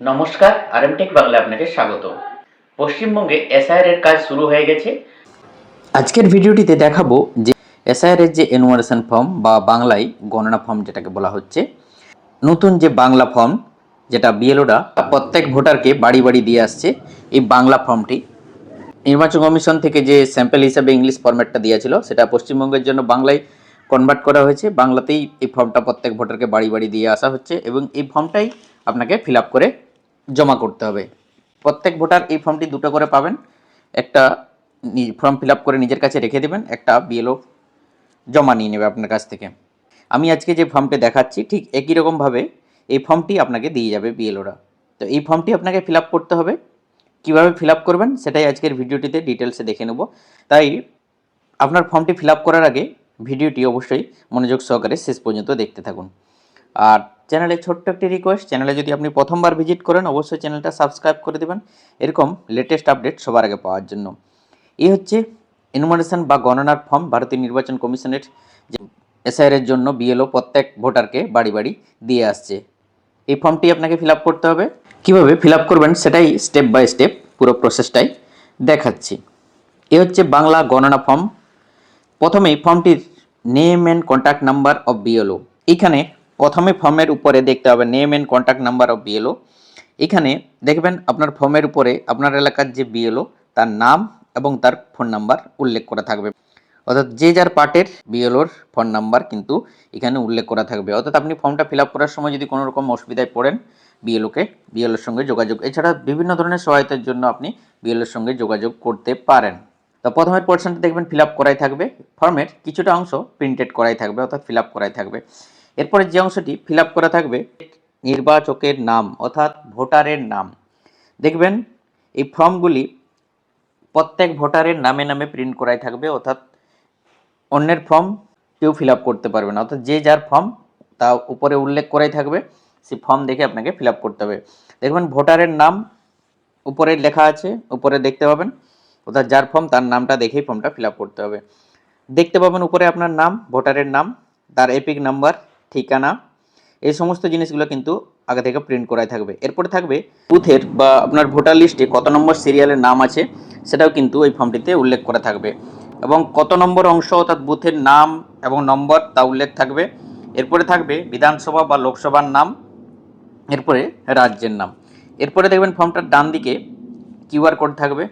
নমস্কার, আরএমটেক বাংলা আপনাকে স্বাগত। পশ্চিমবঙ্গে এসআইআর এর কাজ শুরু হয়ে গেছে। আজকের ভিডিওটিতে দেখাবো যে এসআইআর এর যে এনুমারেশন ফর্ম বা বাংলায় গণনা ফর্ম যেটাকে বলা হচ্ছে, নতুন যে বাংলা ফর্ম যেটা বিএলওরা প্রত্যেক ভোটারকে বাড়ি বাড়ি দিয়ে আসছে, এই বাংলা ফর্মটি নির্বাচন কমিশন থেকে যে স্যাম্পল হিসাবে ইংলিশ ফরম্যাটটা দিয়েছিল, সেটা পশ্চিমবঙ্গের জন্য বাংলায় কনভার্ট করা হয়েছে। বাংলাতেই এই ফর্মটা প্রত্যেক ভোটারকে বাড়ি বাড়ি দিয়ে আসা হচ্ছে এবং এই ফর্মটাই আপনাকে ফিল করে জমা করতে হবে। প্রত্যেক ভোটার এই ফর্মটি দুটো করে পাবেন। একটা ফর্ম ফিল আপ করে নিজের কাছে রেখে দেবেন, একটা বিএলও জমা নিয়ে নেবে আপনার কাছ থেকে। আমি আজকে যে ফর্মটি দেখাচ্ছি, ঠিক একই রকমভাবে এই ফর্মটি আপনাকে দিয়ে যাবে বিএলওরা তো এই ফর্মটি আপনাকে ফিল আপ করতে হবে। কীভাবে ফিল আপ করবেন, সেটাই আজকের ভিডিওটিতে ডিটেলসে দেখে নেব। তাই আপনার ফর্মটি ফিল আপ করার আগে ভিডিওটি অবশ্যই মনোযোগ সহকারে শেষ পর্যন্ত দেখতে থাকুন। আর চ্যানেলে ছোট্ট একটি রিকোয়েস্ট চ্যানেলে যদি আপনি প্রথমবার ভিজিট করেন, অবশ্যই চ্যানেলটা সাবস্ক্রাইব করে দেবেন। এরকম লেটেস্ট আপডেট সবার আগে পাওয়ার জন্য। এই হচ্ছে এনুমারেশন বা গণনার ফর্ম ভারতীয় নির্বাচন কমিশনের যে এসআইআর এর জন্য বিএলও প্রত্যেক ভোটারকে বাড়ি বাড়ি দিয়ে আসছে। এই ফর্মটি আপনাকে ফিল করতে হবে। কীভাবে ফিল করবেন সেটাই স্টেপ বাই স্টেপ পুরো প্রসেসটাই দেখাচ্ছি। এ হচ্ছে বাংলা গণনা ফর্ম প্রথমেই ফর্মটির name and contact number of BLO এখানে প্রথমে ফর্মের উপরে দেখতে হবে name and contact number of BLO এখানে দেখবেন আপনার ফর্মের উপরে আপনার এলাকার যে বিএলও তার নাম এবং তার ফোন নাম্বার উল্লেখ করা থাকবে। অর্থাৎ যে যার পার্টের বিএলওর ফোন নাম্বার কিন্তু এখানে উল্লেখ করা থাকবে। অর্থাৎ আপনি ফর্মটা ফিল করার সময় যদি কোনো রকম অসুবিধায় পড়েন বিএলওকে বিএলওর সঙ্গে যোগাযোগ। এছাড়া বিভিন্ন ধরনের সহায়তার জন্য আপনি বিএলওর সঙ্গে যোগাযোগ করতে পারেন। তো প্রথমের পোর্শনটা দেখবেন ফিল করাই থাকবে। ফর্মের কিছুটা অংশ প্রিন্টেড করাই থাকবে, অর্থাৎ ফিল করাই থাকবে। এরপরে যে অংশটি ফিল করা থাকবে, নির্বাচকের নাম, অর্থাৎ ভোটারের নাম। দেখবেন, এই ফর্মগুলি প্রত্যেক ভোটারের নামে নামে প্রিন্ট করাই থাকবে, অর্থাৎ অন্যের ফর্ম কেউ ফিল করতে পারবে না। অর্থাৎ যে যার ফর্ম, তা উপরে উল্লেখ করাই থাকবে, সেই ফর্ম দেখে আপনাকে ফিল করতে হবে। দেখবেন, ভোটারের নাম উপরে লেখা আছে, উপরে দেখতে পাবেন, অর্থাৎ যার ফর্ম, তার নামটা দেখেই ফর্মটা ফিল করতে হবে। দেখতে পাবেন উপরে আপনার নাম, ভোটারের নাম, তার এপিক নাম্বার ঠিকানা, এই সমস্ত জিনিসগুলো কিন্তু আগে থেকে প্রিন্ট করাই থাকবে। এরপরে থাকবে বুথের বা আপনার ভোটার লিস্টে কত নম্বর সিরিয়ালের নাম আছে, সেটাও কিন্তু ওই ফর্মটিতে উল্লেখ করা থাকবে। এবং কত নম্বর অংশ অর্থাৎ বুথের নাম এবং নম্বর তা উল্লেখ থাকবে। এরপরে থাকবে বিধানসভা বা লোকসভার নাম, এরপরে রাজ্যের নাম। এরপরে দেখবেন ফর্মটার ডান দিকে কিউআর কোড থাকবে।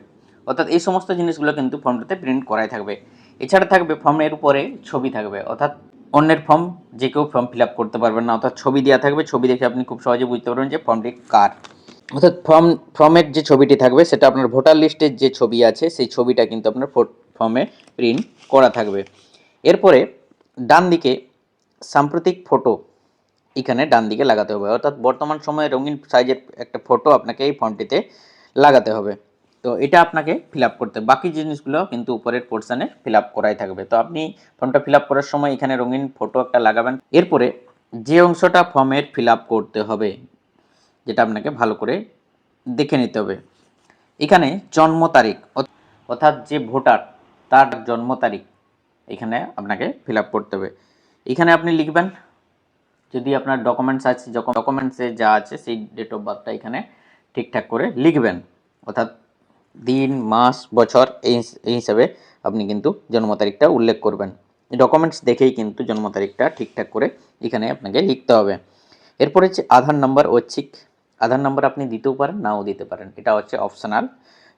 অর্থাৎ এই সমস্ত জিনিসগুলো কিন্তু ফর্মটাতে প্রিন্ট করাই থাকবে। এছাড়া থাকবে ফর্মের উপরে ছবি থাকবে। অর্থাৎ অন্যের ফর্ম যে কেউ ফর্ম ফিল আপ করতে পারবেন না। অর্থাৎ ছবি দেওয়া থাকবে, ছবি দেখে আপনি খুব সহজে বুঝতে পারবেন যে ফর্মটি কার। অর্থাৎ ফর্ম ফর্মের যে ছবিটি থাকবে, সেটা আপনার ভোটার লিস্টের যে ছবি আছে, সেই ছবিটা কিন্তু আপনার ফর্মে প্রিন্ট করা থাকবে। এরপরে ডান দিকে সাম্প্রতিক ফটো এখানে ডান দিকে লাগাতে হবে। অর্থাৎ বর্তমান সময়ে রঙিন সাইজের একটা ফটো আপনাকে এই ফর্মটিতে লাগাতে হবে। তো এটা আপনাকে ফিল আপ করতে। বাকি জিনিসগুলো কিন্তু উপরের পোর্শনে ফিল আপ করাই থাকবে। তো আপনি ফর্মটা ফিল আপ করার সময় এখানে রঙিন ফটো একটা লাগাবেন। এরপরে যে অংশটা ফর্মের ফিল আপ করতে হবে, যেটা আপনাকে ভালো করে দেখে নিতে হবে। এখানে জন্ম তারিখ, অর্থাৎ যে ভোটার, তার জন্ম তারিখ এখানে আপনাকে ফিল আপ করতে হবে। এখানে আপনি লিখবেন, যদি আপনার ডকুমেন্টস আছে ডকুমেন্টসে যা আছে, সেই ডেট অফ বার্থটা এখানে ঠিকঠাক করে লিখবেন। অর্থাৎ দিন, মাস, বছর এই এই হিসাবে আপনি কিন্তু জন্ম তারিখটা উল্লেখ করবেন। ডকুমেন্টস দেখেই কিন্তু জন্ম তারিখটা ঠিকঠাক করে এখানে আপনাকে লিখতে হবে। এরপরে হচ্ছে আধার নাম্বার ঐচ্ছিক আধার নাম্বার আপনি দিতেও পারেন, নাও দিতে পারেন। এটা হচ্ছে অপশনাল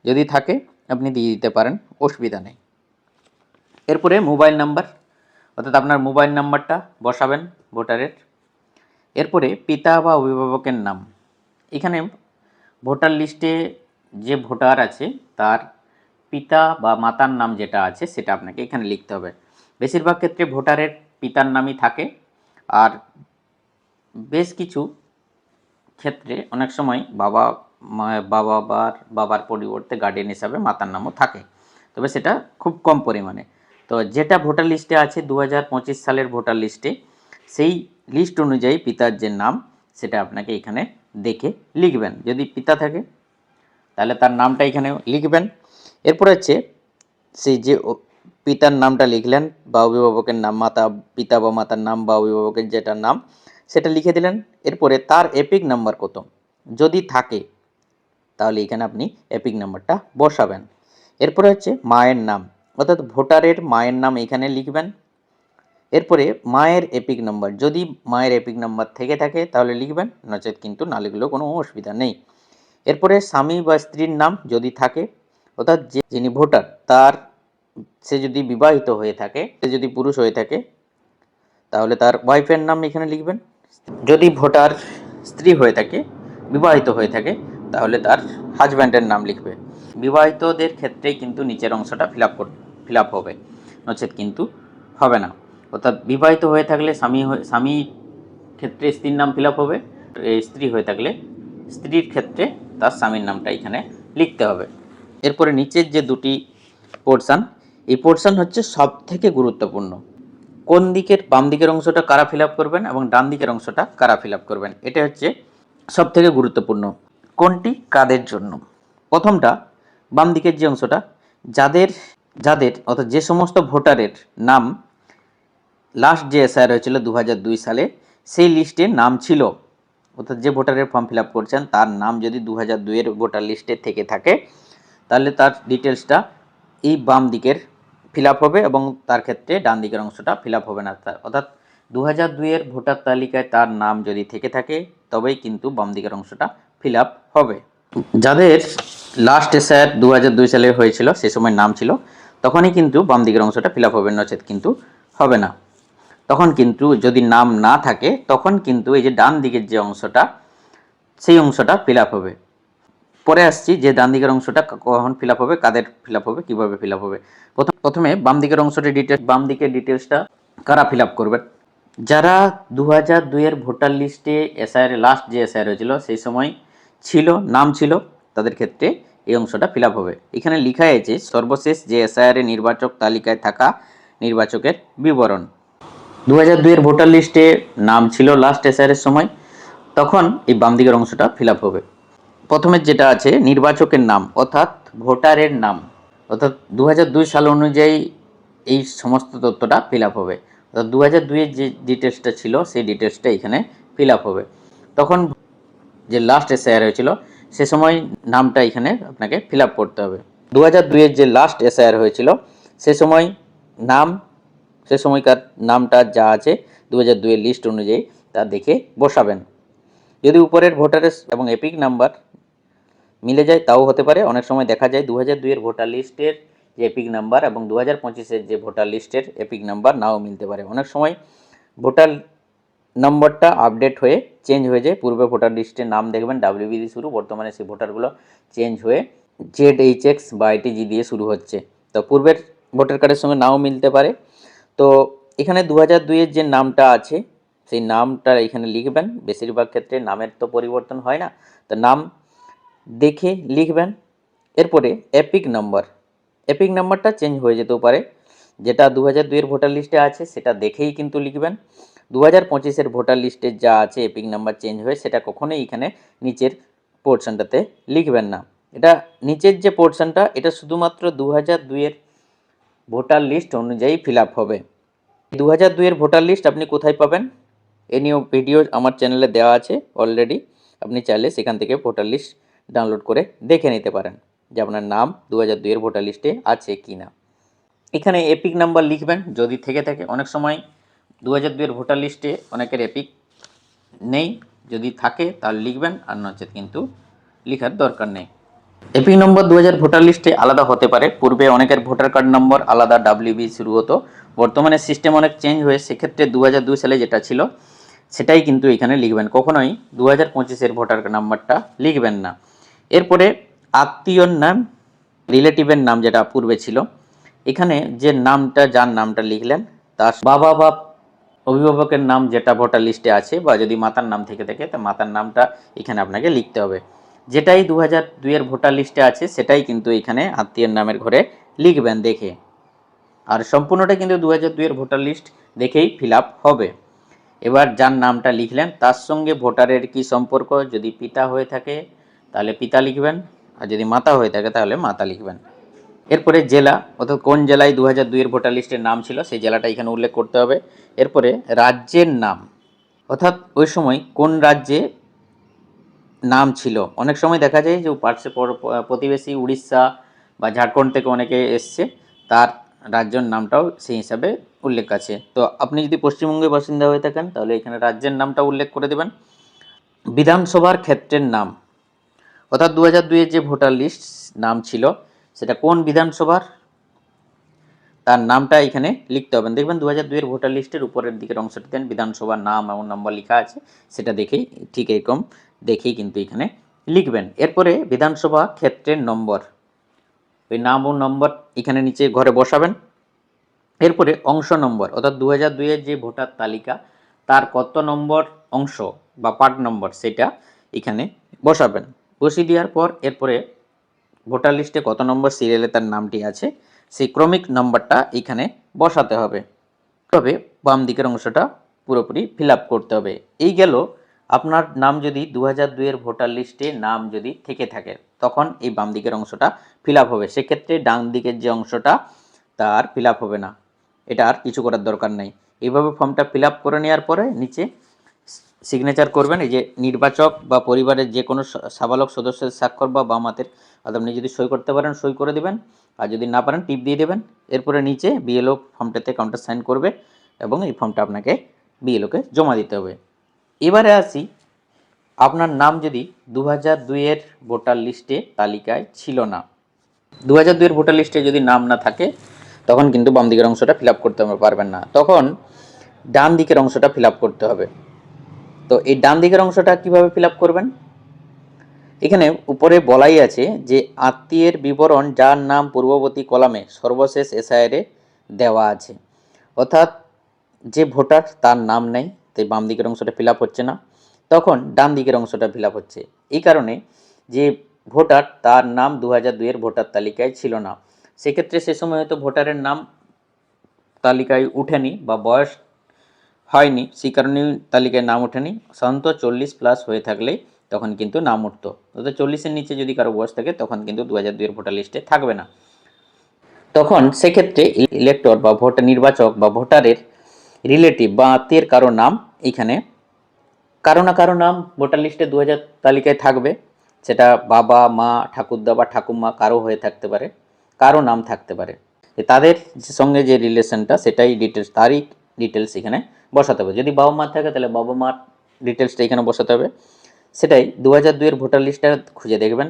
যদি থাকে, আপনি দিয়ে দিতে পারেন, অসুবিধা নেই। এরপরে মোবাইল নাম্বার অর্থাৎ আপনার মোবাইল নাম্বারটা বসাবেন ভোটারের। এরপরে পিতা বা অভিভাবকের নাম। এখানে ভোটার লিস্টে যে ভোটার আছে, তার পিতা বা মাতার নাম যেটা আছে, সেটা আপনাকে এখানে লিখতে হবে। বেশিরভাগ ক্ষেত্রে ভোটারের পিতার নামই থাকে। আর বেশ কিছু ক্ষেত্রে অনেক সময় বাবা বাবা বার, বাবার পরিবর্তে গার্ডিয়ান হিসাবে মাতার নামও থাকে। তবে সেটা খুব কম পরিমাণে। তো যেটা ভোটার লিস্টে আছে দু হাজার পঁচিশ সালের ভোটার লিস্টে সেই লিস্ট অনুযায়ী পিতার যে নাম, সেটা আপনাকে এখানে দেখে লিখবেন। যদি পিতা থাকে তাহলে তার নামটা এখানে লিখবেন। এরপর হচ্ছে সেই যে পিতার নামটা লিখলেন, বা অভিভাবকের নাম, মাতা, পিতা বা মাতার নাম, বা অভিভাবকের যেটা নাম, সেটা লিখে দিলেন। এরপরে তার এপিক নাম্বার কত? যদি থাকে, তাহলে এখানে আপনি এপিক নাম্বারটা বসাবেন। এরপরে হচ্ছে, মায়ের নাম, অর্থাৎ ভোটারের মায়ের নাম এখানে লিখবেন। এরপরে মায়ের এপিক নাম্বার, যদি মায়ের এপিক নাম্বার থেকে থাকে, তাহলে লিখবেন, নচেত কিন্তু না লিখলেও কোনো অসুবিধা নেই। এরপরে স্বামী বা স্ত্রীর নাম যদি থাকে, অর্থাৎ যে যিনি ভোটার, তার সে যদি বিবাহিত হয়ে থাকে, সে যদি পুরুষ হয়ে থাকে, তাহলে তার ওয়াইফের নাম এখানে লিখবেন। যদি ভোটার স্ত্রী হয়ে থাকে, বিবাহিত হয়ে থাকে, তাহলে তার হাজব্যান্ডের নাম লিখবে। বিবাহিতদের ক্ষেত্রে কিন্তু নিচের অংশটা ফিল আপ ফিল আপ হবে। নচেত কিন্তু হবে না। অর্থাৎ বিবাহিত হয়ে থাকলে স্বামী স্বামী ক্ষেত্রে স্ত্রীর নাম ফিল আপ হবে। স্ত্রী হয়ে থাকলে স্ত্রীর ক্ষেত্রে তার স্বামীর নামটা এখানে লিখতে হবে। এরপরে নিচের যে দুটি পোর্শন এই পোর্শন হচ্ছে সব থেকে গুরুত্বপূর্ণ। কোন দিকের বাম দিকের অংশটা কারা ফিল করবেন এবং ডান দিকের অংশটা কারা ফিল করবেন? এটা হচ্ছে সব থেকে গুরুত্বপূর্ণ। কোনটি? কাদের জন্য? প্রথমটা, বাম দিকের যে অংশটা, যাদের যাদের অর্থাৎ যে সমস্ত ভোটারের নাম লাস্ট যে এসআইআর হয়েছিল দু সালে, সেই লিস্টে নাম ছিল। অর্থাৎ যে ভোটারের ফর্ম ফিল আপ করছেন, তার নাম যদি দু হাজার দুইয়ের ভোটার লিস্টে থেকে থাকে, তাহলে তার ডিটেলসটা এই বাম দিকের ফিল আপ হবে এবং তার ক্ষেত্রে ডান দিকের অংশটা ফিল আপ হবে না। তা- অর্থাৎ দু হাজার দুইয়ের ভোটার তালিকায় তার নাম যদি থেকে থাকে, তবেই কিন্তু বাম দিকের অংশটা ফিল আপ হবে। যাদের লাস্ট এসআইআর দু হাজার দুই সালে হয়েছিল, সে সময় নাম ছিল, তখনই কিন্তু বাম দিকের অংশটা ফিল আপ হবে নচেত কিন্তু হবে না। তখন কিন্তু যদি নাম না থাকে, তখন কিন্তু এই যে ডান দিকের যে অংশটা, সেই অংশটা ফিল হবে। পরে আসছি যে ডান দিকের অংশটা কখন ফিল হবে, কাদের ফিল হবে, কীভাবে ফিল হবে। প্রথম, প্রথমে বাম দিকের অংশটি ডিটেলস বাম দিকের ডিটেলসটা কারা ফিল আপ করবেন যারা দু হাজার দুইয়ের ভোটার লিস্টে এসআইআর লাস্ট যে এসআইআর হয়েছিল, সেই সময় ছিল, নাম ছিল, তাদের ক্ষেত্রে এই অংশটা ফিল হবে। এখানে লেখা আছে, সর্বশেষ যে এসআইআর নির্বাচক তালিকায় থাকা নির্বাচকের বিবরণ। দু হাজার ভোটার লিস্টে নাম ছিল লাস্ট এসআইআরের সময়। তখন এই বাম দিকের অংশটা ফিল হবে। প্রথমে যেটা আছে, নির্বাচকের নাম, অর্থাৎ ভোটারের নাম। অর্থাৎ দু দুই সাল অনুযায়ী এই সমস্ত তথ্যটা ফিল হবে। অর্থাৎ দু হাজার দুইয়ের যে ডিটেলসটা ছিল, সেই ডিটেলসটা এখানে ফিল হবে। তখন যে লাস্ট এসআইআর হয়েছিল, সে সময় নামটা এখানে আপনাকে ফিল করতে হবে। দু হাজার দুইয়ের যে লাস্ট এসআইআর হয়েছিল, সে সময় নাম সে সময়কার নামটা যা আছে দু হাজার দুইয়ের লিস্ট অনুযায়ী তা দেখে বসাবেন। যদি উপরের ভোটারের এবং এপিক নাম্বার মিলে যায়, তাও হতে পারে। অনেক সময় দেখা যায় দু হাজার দুইয়ের ভোটার লিস্টের যে এপিক নাম্বার এবং দু হাজার পঁচিশের যে ভোটার লিস্টের এপিক নাম্বার নাও মিলতে পারে। অনেক সময় ভোটার নম্বরটা আপডেট হয়ে চেঞ্জ হয়ে যায়। পূর্বে ভোটার লিস্টের নাম দেখবেন ডাব্লিউবি দিয়ে শুরু, বর্তমানে সেই ভোটারগুলো চেঞ্জ হয়ে জেড এইচ এক্স বা আইটিজি দিয়ে শুরু হচ্ছে। তো পূর্বের ভোটার কার্ডের সঙ্গে নাও মিলতে পারে। তো এখানে দু হাজার দুইয়ের যে নামটা আছে, সেই নামটা এখানে লিখবেন। বেশিরভাগ ক্ষেত্রে নামের তো পরিবর্তন হয় না। তো নাম দেখে লিখবেন। এরপরে এপিক নাম্বার এপিক নাম্বারটা চেঞ্জ হয়ে যেতেও পারে। যেটা দু হাজার দুইয়ের ভোটার লিস্টে আছে, সেটা দেখেই কিন্তু লিখবেন। দু হাজার পঁচিশের ভোটার লিস্টে যা আছে এপিক নাম্বার চেঞ্জ হয়ে, সেটা কখনোই এখানে নিচের পোর্শনটাতে লিখবেন না। এটা নিচের যে পোর্শনটা এটা শুধুমাত্র দু হাজার দুইয়ের ভোটার লিস্ট অনুযায়ী ফিল হবে। দু হাজার দুইয়ের ভোটার লিস্ট আপনি কোথায় পাবেন? এ নিয়েও ভিডিও আমার চ্যানেলে দেওয়া আছে অলরেডি আপনি চাইলে সেখান থেকে ভোটার লিস্ট ডাউনলোড করে দেখে নিতে পারেন যে আপনার নাম দু হাজার দুইয়ের ভোটার লিস্টে আছে কি না। এখানে এপিক নাম্বার লিখবেন, যদি থেকে থাকে। অনেক সময় দু হাজার দুইয়ের ভোটার লিস্টে অনেকের এপিক নেই। যদি থাকে তাহলে লিখবেন, আর নচেত কিন্তু লেখার দরকার নেই। এপিক নম্বর দু হাজার ভোটার লিস্টে আলাদা হতে পারে। পূর্বে অনেকের ভোটার কার্ড নম্বর আলাদা ডাব্লিউবি শুরু হতো। বর্তমানে সিস্টেম অনেক চেঞ্জ হয়ে সেক্ষেত্রে দু হাজার দুই সালে যেটা ছিল, সেটাই কিন্তু এখানে লিখবেন। কখনোই দু হাজার পঁচিশের ভোটার কার্ড নাম্বারটা লিখবেন না। এরপরে আত্মীয়র নাম রিলেটিভের নাম যেটা পূর্বে ছিল, এখানে যে নামটা, যার নামটা লিখলেন, তার বাবা বা অভিভাবকের নাম যেটা ভোটার লিস্টে আছে, বা যদি মাতার নাম থেকে থাকে, তা মাতার নামটা এখানে আপনাকে লিখতে হবে। যেটাই দু হাজার দুইয়ের ভোটার লিস্টে আছে, সেটাই কিন্তু এখানে আত্মীয়ের নামের ঘরে লিখবেন দেখে। আর সম্পূর্ণটা কিন্তু দু হাজার দুইয়ের ভোটার লিস্ট দেখেই ফিল হবে। এবার যার নামটা লিখলেন, তার সঙ্গে ভোটারের কি সম্পর্ক, যদি পিতা হয়ে থাকে, তাহলে পিতা লিখবেন, আর যদি মাতা হয়ে থাকে, তাহলে মাতা লিখবেন। এরপরে জেলা, অর্থাৎ কোন জেলায় দু হাজার দুইয়ের ভোটার লিস্টের নাম ছিল, সেই জেলাটা এখানে উল্লেখ করতে হবে। এরপরে রাজ্যের নাম, অর্থাৎ ওই সময় কোন রাজ্যে নাম ছিল। অনেক সময় দেখা যায় যে পার্শ্বে পর- প্রতিবেশী উড়িষ্যা বা ঝাড়খণ্ড থেকে অনেকে এসছে, তার রাজ্যের নামটাও সেই হিসাবে উল্লেখ আছে। তো আপনি যদি পশ্চিমবঙ্গের বাসিন্দা হয়ে থাকেন, তাহলে এখানে রাজ্যের নামটা উল্লেখ করে দেবেন। বিধানসভার ক্ষেত্রের নাম। অর্থাৎ দু হাজার দুইয়ের যে ভোটার লিস্ট নাম ছিল, সেটা কোন বিধানসভার? তার নামটা এখানে লিখতে হবে। দেখবেন দু হাজার দুইয়ের ভোটার লিস্টের উপরের দিকের অংশটি দেন বিধানসভার নাম এবং নম্বর লেখা আছে, সেটা দেখেই ঠিক এরকম দেখেই কিন্তু এখানে লিখবেন। এরপরে বিধানসভা ক্ষেত্রের নম্বর। ওই নাম ও নম্বর এখানে নিচে ঘরে বসাবেন। এরপরে অংশ নম্বর, অর্থাৎ দু হাজার দুইয়ের যে ভোটার তালিকা, তার কত নম্বর অংশ বা পার্ট নম্বর সেটা এখানে বসাবেন। বসিয়ে দেওয়ার পর এরপরে ভোটার লিস্টে কত নম্বর সিরিয়ালে তার নামটি আছে, সেই ক্রমিক নম্বরটা এখানে বসাতে হবে। তবে বাম দিকের অংশটা পুরোপুরি ফিল করতে হবে। এই গেল আপনার নাম যদি দু হাজার দুইয়ের ভোটার লিস্টে নাম যদি থেকে থাকে, তখন এই বাম দিকের অংশটা ফিল হবে। সেক্ষেত্রে ডান দিকের যে অংশটা, তার ফিল হবে না। এটা আর কিছু করার দরকার নেই। এইভাবে ফর্মটা ফিল করে নেওয়ার পরে নিচে সিগনেচার করবেন। এই যে নির্বাচক বা পরিবারের যে কোনো সাবালক সদস্যের স্বাক্ষর বা বাম হাতের আপনি যদি সই করতে পারেন, সই করে দেবেন। আর যদি না পারেন, টিপ দিয়ে দেবেন। এরপরে নিচে বিএলও ফর্মটাতে কাউন্টার সাইন করবে এবং এই ফর্মটা আপনাকে বিএলওকে জমা দিতে হবে। এবারে আসি, আপনার নাম যদি দু হাজার দুইয়ের ভোটার লিস্টে তালিকায় ছিল না। দু হাজার দুইয়ের ভোটার লিস্টে যদি নাম না থাকে, তখন কিন্তু বাম দিকের অংশটা ফিল আপ করতে পারবেন না। তখন ডান দিকের অংশটা ফিল আপ করতে হবে। তো এই ডান দিকের অংশটা কীভাবে ফিল আপ করবেন? এখানে উপরে বলাই আছে যে আত্মীয়ের বিবরণ যার নাম পূর্ববর্তী কলামে সর্বশেষ এসআইআরে দেওয়া আছে। অর্থাৎ যে ভোটার তার নাম নেই তাই বাম দিকের অংশটা ফিল হচ্ছে না। তখন ডান দিকের অংশটা ফিল হচ্ছে। এই কারণে যে ভোটার, তার নাম দু হাজার দুইয়ের ভোটার তালিকায় ছিল না। সেক্ষেত্রে সে সময় হয়তো ভোটারের নাম তালিকায় উঠেনি বা বয়স হয়নি, সেই কারণে তালিকায় নাম ওঠেনি। সাধারণত চল্লিশ প্লাস হয়ে থাকলে তখন কিন্তু নাম উঠতো। অর্থাৎ চল্লিশের নিচে যদি কারও বয়স থাকে, তখন কিন্তু দু হাজার দুইয়ের ভোটার লিস্টে থাকবে না। তখন সেক্ষেত্রে ইলেক্টর বা ভোট নির্বাচক বা ভোটারের রিলেটিভ বা আত্মীয়ের কারও নাম এখানে। কারও না কারও নাম ভোটার লিস্টে দু হাজার তালিকায় থাকবে। সেটা বাবা, মা, ঠাকুরদা বা ঠাকুমা কারও হয়ে থাকতে পারে, কারও নাম থাকতে পারে। তাদের সঙ্গে যে রিলেশনটা, সেটাই ডিটেলস তারই ডিটেলস এখানে বসাতে হবে। যদি বাবা মা থাকে, তাহলে বাবা মার ডিটেলসটা এখানে বসাতে হবে। সেটাই দু হাজার দুইয়ের ভোটার লিস্টটা খুঁজে দেখবেন।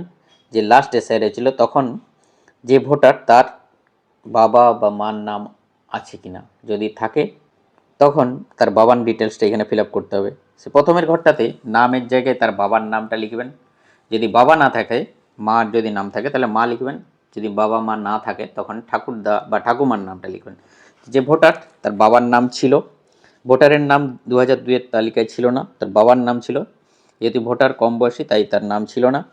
যে লাস্ট এসআইআর ছিল, তখন যে ভোটার, তার বাবা বা মার নাম আছে কিনা। যদি থাকে তখন তার বাবার ডিটেলসটা এখানে ফিল আপ করতে হবে। সে প্রথমের ঘরটাতে নামের জায়গায় তার বাবার নামটা লিখবেন। যদি বাবা না থাকে, মার যদি নাম থাকে, তাহলে মা লিখবেন। যদি বাবা, মা না থাকে, তখন ঠাকুরদা বা ঠাকুমার নামটা লিখবেন। যে ভোটার, তার বাবার নাম ছিল। ভোটারের নাম দু হাজার দুইয়ের তালিকায় ছিল না, তার বাবার নাম ছিল। যেহেতু ভোটার কম বয়সী, তাই তার নাম ছিল না।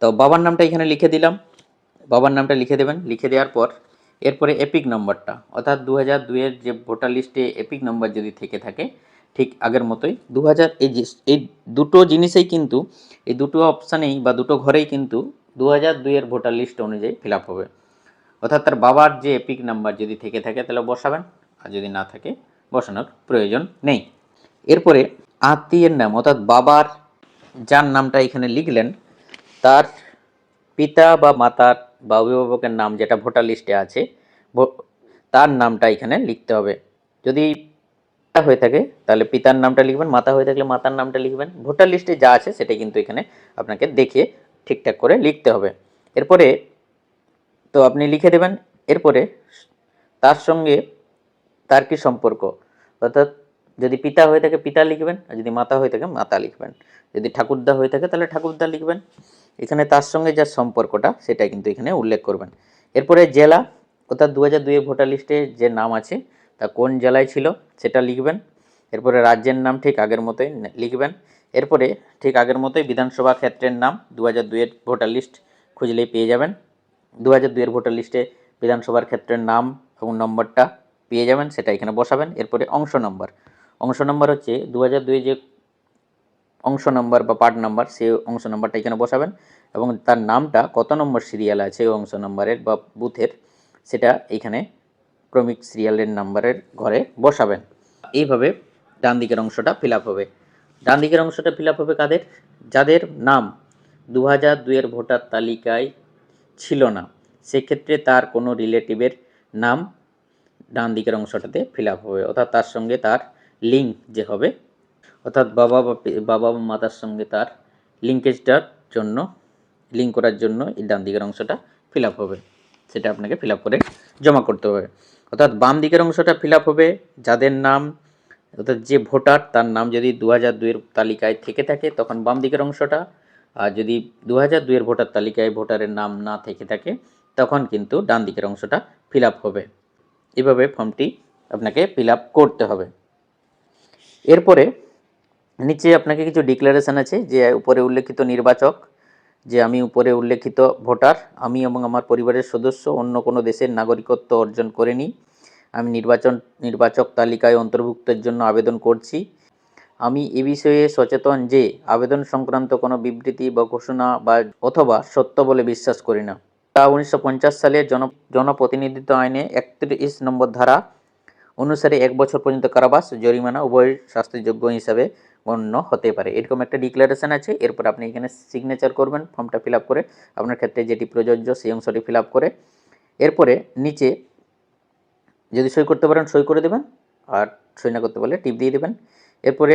তো বাবার নামটা এখানে লিখে দিলাম। বাবার নামটা লিখে দেবেন। লিখে দেওয়ার পর এরপরে এপিক নম্বরটা অর্থাৎ দু হাজার দুইয়ের যে ভোটার লিস্টে এপিক নম্বর যদি থেকে থাকে, ঠিক আগের মতোই দু হাজার এই এই দুটো জিনিসেই কিন্তু, এই দুটো অপশানেই বা দুটো ঘরেই কিন্তু দু হাজার দুইয়ের ভোটার লিস্ট অনুযায়ী ফিল আপ হবে। অর্থাৎ তার বাবার যে এপিক নাম্বার যদি থেকে থাকে, তাহলে বসাবেন, আর যদি না থাকে, বসানোর প্রয়োজন নেই। এরপরে আত্মীয়ের নাম, অর্থাৎ বাবার যার নামটা এখানে লিখলেন, তার পিতা বা মাতার বা অভিভাবকের নাম যেটা ভোটার লিস্টে আছে তার নামটা এখানে লিখতে হবে। যদি হয়ে থাকে, তাহলে পিতার নামটা লিখবেন, মাতা হয়ে থাকলে মাতার নামটা লিখবেন। ভোটার লিস্টে যা আছে সেটা কিন্তু এখানে আপনাকে দেখে ঠিকঠাক করে লিখতে হবে। এরপরে তো আপনি লিখে দেবেন, এরপরে তার সঙ্গে তার কি সম্পর্ক? অর্থাৎ যদি পিতা হয়ে থাকে, পিতা লিখবেন, আর যদি মাতা হয়ে থাকে, মাতা লিখবেন। যদি ঠাকুরদা হয়ে থাকে, তাহলে ঠাকুরদা লিখবেন। এখানে তার সঙ্গে যার সম্পর্কটা, সেটা কিন্তু এখানে উল্লেখ করবেন। এরপরে জেলা অর্থাৎ দু হাজার দুইয়ের ভোটার লিস্টে যে নাম আছে, তা কোন জেলায় ছিল, সেটা লিখবেন। এরপরে রাজ্যের নাম ঠিক আগের মতোই লিখবেন। এরপরে ঠিক আগের মতোই বিধানসভা ক্ষেত্রের নাম দু হাজার দুইয়ের ভোটার লিস্ট খুঁজলেই পেয়ে যাবেন। দু হাজার দুইয়ের ভোটার লিস্টে বিধানসভার ক্ষেত্রের নাম এবং নম্বরটা পেয়ে যাবেন, সেটা এখানে বসাবেন। এরপরে অংশ নম্বর। অংশ নম্বর হচ্ছে দু হাজার দুই যে অংশ নাম্বার বা পার্ট নাম্বার, সেই অংশ নাম্বারটা এখানে বসাবেন এবং তার নামটা কত নম্বর সিরিয়াল আছে ওই অংশ নাম্বারের বা বুথের, সেটা এখানে ক্রমিক সিরিয়ালের নাম্বারের ঘরে বসাবেন। এইভাবে ডান দিকের অংশটা ফিল হবে। ডান দিকের অংশটা ফিল হবে কাদের? যাদের নাম দু হাজার দুইয়ের ভোটার তালিকায় ছিল না, সেক্ষেত্রে তার কোনো রিলেটিভের নাম ডান দিকের অংশটাতে ফিল হবে। অর্থাৎ তার সঙ্গে তার লিঙ্ক যে হবে অর্থাৎ বাবা বা বাবা বা মাতার সঙ্গে তার লিঙ্কেজটার জন্য লিঙ্ক করার জন্য এই ডান দিকের অংশটা ফিল হবে। সেটা আপনাকে ফিল করে জমা করতে হবে। অর্থাৎ বাম দিকের অংশটা ফিল হবে, যাদের নাম, অর্থাৎ যে ভোটার, তার নাম যদি দু হাজার দুইয়ের তালিকায় থেকে থাকে, তখন বাম দিকের অংশটা, আর যদি দু হাজার দুইয়ের ভোটার তালিকায় ভোটারের নাম না থেকে থাকে, তখন কিন্তু ডান দিকের অংশটা ফিল হবে। এভাবে ফর্মটি আপনাকে ফিল করতে হবে। এরপরে নিচে আপনাকে কিছু ডিক্লারেশন আছে যে উপরে উল্লেখিত নির্বাচক, যে আমি উপরে উল্লেখিত ভোটার, আমি এবং আমার পরিবারের সদস্য, অন্য কোনো দেশের নাগরিকত্ব অর্জন করেনি। আমি নির্বাচন, নির্বাচক তালিকায় অন্তর্ভুক্তের জন্য আবেদন করছি। আমি এ বিষয়ে সচেতন যে আবেদন সংক্রান্ত কোনো বিবৃতি বা ঘোষণা বা, অথবা সত্য বলে বিশ্বাস করি না। তা উনিশশো সালের জন, জনপ্রতিনিধিত্ব আইনে একত্রিশ নম্বর ধারা অনুসারে এক বছর পর্যন্ত কারাবাস, জরিমানা উভয় শাস্তিযোগ্য হিসাবে গণ্য হতে পারে। এরকম একটা ডিক্লারেশন আছে, এরপর আপনি এখানে সিগনেচার করবেন ফর্মটা ফিল করে আপনার ক্ষেত্রে যেটি প্রযোজ্য সেই অংশটি ফিল করে, এরপরে নিচে যদি সই করতে পারেন সই করে দেবেন, আর সই না করতে পারলে টিপ দিয়ে দেবেন। এরপরে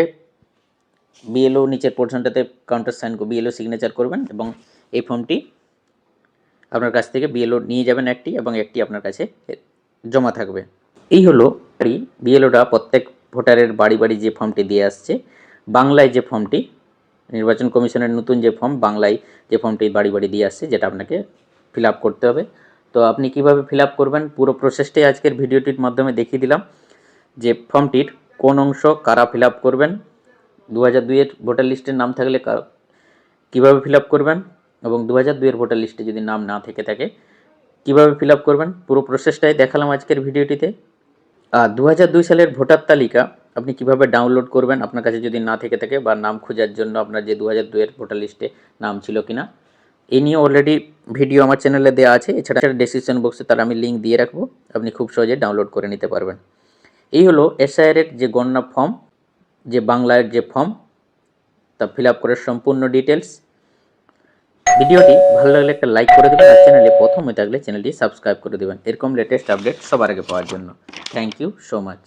বিএলও নিচের পোর্শনটাতে কাউন্টার সাইন বিএলও সিগনেচার করবেন এবং এই ফর্মটি আপনার কাছ থেকে বিএলও নিয়ে যাবেন একটি এবং একটি আপনার কাছে জমা থাকবে। এই হলো বিএলওটা প্রত্যেক ভোটারের বাড়ি বাড়ি যে ফর্মটি দিয়ে আসছে বাংলায় যে ফর্মটি, নির্বাচন কমিশনের নতুন যে ফর্ম, বাংলায় যে ফর্মটি বাড়ি বাড়ি দিয়ে আসছে, যেটা আপনাকে ফিল করতে হবে। তো আপনি কীভাবে ফিল করবেন, পুরো প্রসেসটাই আজকের ভিডিওটির মাধ্যমে দেখিয়ে দিলাম যে ফর্মটির কোন অংশ কারা ফিল করবেন দু হাজার দুইয়ের ভোটার লিস্টের নাম থাকলে কীভাবে ফিল করবেন এবং দু হাজার দুইয়ের ভোটার লিস্টে যদি নাম না থেকে থাকে, কীভাবে ফিল করবেন, পুরো প্রসেসটাই দেখালাম আজকের ভিডিওটিতে। আর দু হাজার দুই সালের ভোটার তালিকা আপনি কীভাবে ডাউনলোড করবেন? আপনার কাছে যদি না থেকে থাকে বা নাম খোঁজার জন্য আপনার যে দু হাজার দুইয়ের ভোটার লিস্টে নাম ছিল কিনা, এ নিয়ে অলরেডি ভিডিও আমার চ্যানেলে দেওয়া আছে। এছাড়া ডেসক্রিপশন বক্সে তার আমি লিঙ্ক দিয়ে রাখব। আপনি খুব সহজে ডাউনলোড করে নিতে পারবেন। এই হলো এসআইআর যে গণনা ফর্ম যে বাংলার যে ফর্ম তা ফিল আপ করার সম্পূর্ণ ডিটেলস ভিডিওটি ভালো লাগলে একটা লাইক করে দেবেন আর চ্যানেলে প্রথম থাকলে চ্যানেলটি সাবস্ক্রাইব করে দেবেন। এরকম লেটেস্ট আপডেট সবার আগে পাওয়ার জন্য। Thank you so much